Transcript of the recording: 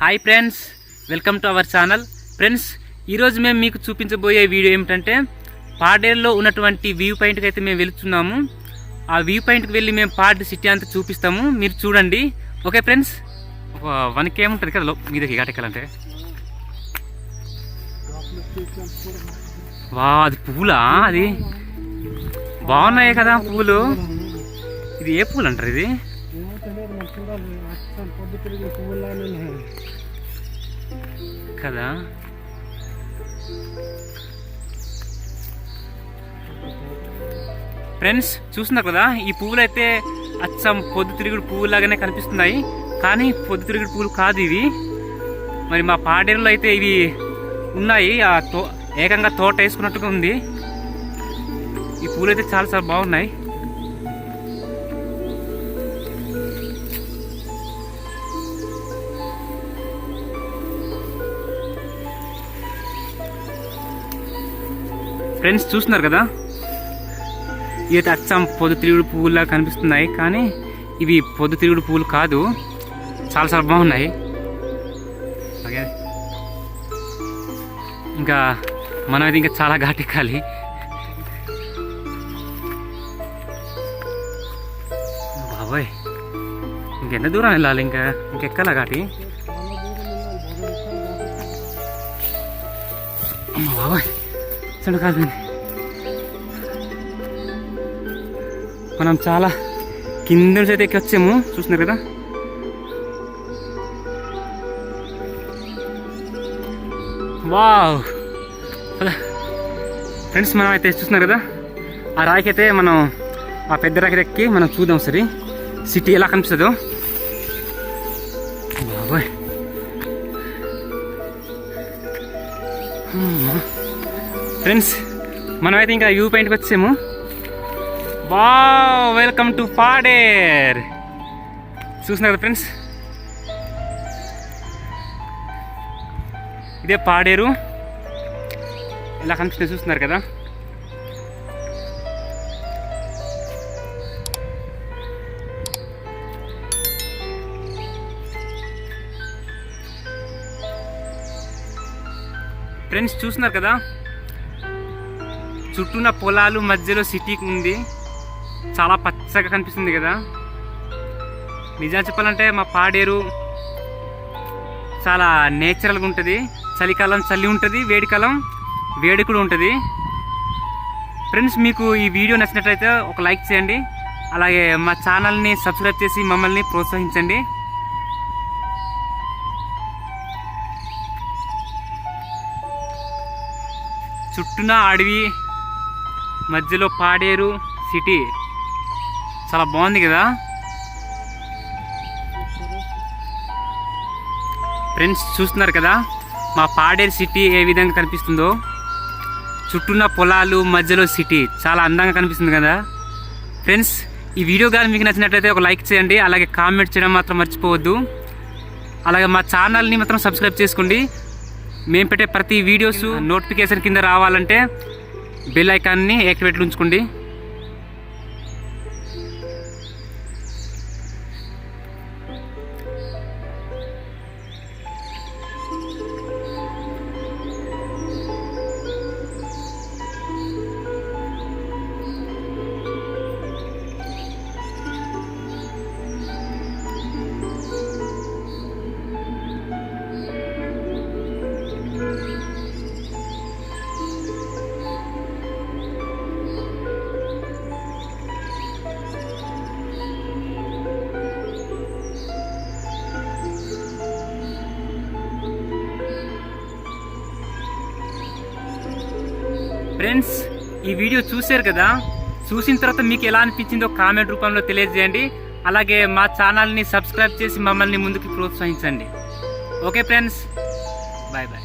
Hi friends welcome to our channel friends ఈరోజు మేము మీకు చూపించబోయే వీడియో ఏమిటంటే పాడేరులో ఉన్నటువంటి వ్యూ పాయింట్కి అయితే మేము వెళుతున్నాము. ఆ వ్యూ పాయింట్కి వెళ్ళి మేము పాడ్ సిటీ అంతా చూపిస్తాము. మీరు చూడండి. ఓకే ఫ్రెండ్స్ ఒక వన్ ఉంటుంది కదా మీ మీదకి ఘాటెక్కాలంటే. వా అది పువ్వులా అది? బాగున్నాయి కదా పువ్వులు ఇది ఏ పువ్వులు అంటారు ఇది? ఏమో తెలియదు చూడాలి. పొద్దు తిరిగి పువ్వులానే కదా? ఫ్రెండ్స్ చూస్తున్నారు కదా ఈ పువ్వులు అయితే అచ్చం పొద్దుతిరుగుడు పువ్వులాగానే కనిపిస్తున్నాయి. కానీ పొద్దుతిరుగుడు పువ్వులు కాదు ఇవి. మరి మా పాడేరులో అయితే ఇవి ఉన్నాయి. ఆ తో ఏకంగా తోట వేసుకున్నట్టుగా ఉంది. ఈ పూలు అయితే చాలా చాలా బాగున్నాయి. ఫ్రెండ్స్ చూస్తున్నారు కదా? ఇవి అచ్చం పొద్దుతిరుగుడు పువ్వులా కనిపిస్తున్నాయి కానీ ఇవి పొద్దుతిరుగుడు పువ్వులు కాదు. చాలా చాలా బాగున్నాయి. ఓకే. ఇంకా మనం అయితే ఇంకా చాలా ఘాటెక్కాలి. బాబోయ్. ఇంకెంత దూరం వెళ్ళాలి ఇంకా? ఇంకెక్కాలా ఘాటి? బాబాయ్. చెడు కాదు. మనం చాలా కింద నుంచి అయితే ఎక్కి వచ్చాము చూస్తున్నారు కదా? వావ్! ఫ్రెండ్స్ మనం అయితే చూస్తున్నారు కదా? ఆ రాయికి అయితే మనం ఆ పెద్ద రాయికి ఎక్కి మనం చూద్దాం సరే. సిటీ ఎలా కనిపిస్తుందో. బాబోయ్. ఫ్రెండ్స్ మనమైతే ఇంకా వ్యూ పాయింట్కి వచ్చాము. బా వెల్కమ్ టు పాడేర్ చూస్తున్నారు కదా ఫ్రెండ్స్ ఇదే పాడేరు ఇలా కనిపిస్తుంది చూస్తున్నారు కదా? ఫ్రెండ్స్ చూస్తున్నారు కదా? చుట్టూన పొలాలు మధ్యలో సిటీకి ఉంది. చాలా పచ్చగా కనిపిస్తుంది కదా. నిజం చెప్పాలంటే మా పాడేరు చాలా నేచురల్గా ఉంటుంది. చలికాలం చలి ఉంటుంది వేడికాలం వేడి కూడా ఉంటుంది. ఫ్రెండ్స్ మీకు ఈ వీడియో నచ్చినట్లయితే ఒక లైక్ చేయండి. అలాగే మా ఛానల్ని సబ్స్క్రైబ్ చేసి మమ్మల్ని ప్రోత్సహించండి. చుట్టూన అడవి మధ్యలో పాడేరు సిటీ. చాలా బాగుంది కదా? ఫ్రెండ్స్ చూస్తున్నారు కదా? మా పాడేరు సిటీ ఏ విధంగా కనిపిస్తుందో? చుట్టూన్న పొలాలు మధ్యలో సిటీ. చాలా అందంగా కనిపిస్తుంది కదా? ఫ్రెండ్స్ ఈ వీడియో కానీ మీకు నచ్చినట్లయితే ఒక లైక్ చేయండి అలాగే కామెంట్ చేయడం మాత్రం మర్చిపోవద్దు. అలాగే మా ఛానల్ని మాత్రం సబ్స్క్రైబ్ చేసుకోండి. మేము పెట్టే ప్రతి వీడియోస్ నోటిఫికేషన్ కింద రావాలంటే బెల్ ఐకాన్ని యాక్టివేట్లో ఉంచుకోండి ఫ్రెండ్స్ ఈ వీడియో చూశారు కదా? చూసిన తర్వాత మీకు ఎలా అనిపించిందో కామెంట్ రూపంలో తెలియజేయండి. అలాగే మా ఛానల్ని సబ్స్క్రైబ్ చేసి మమ్మల్ని ముందుకు ప్రోత్సహించండి. Okay friends bye bye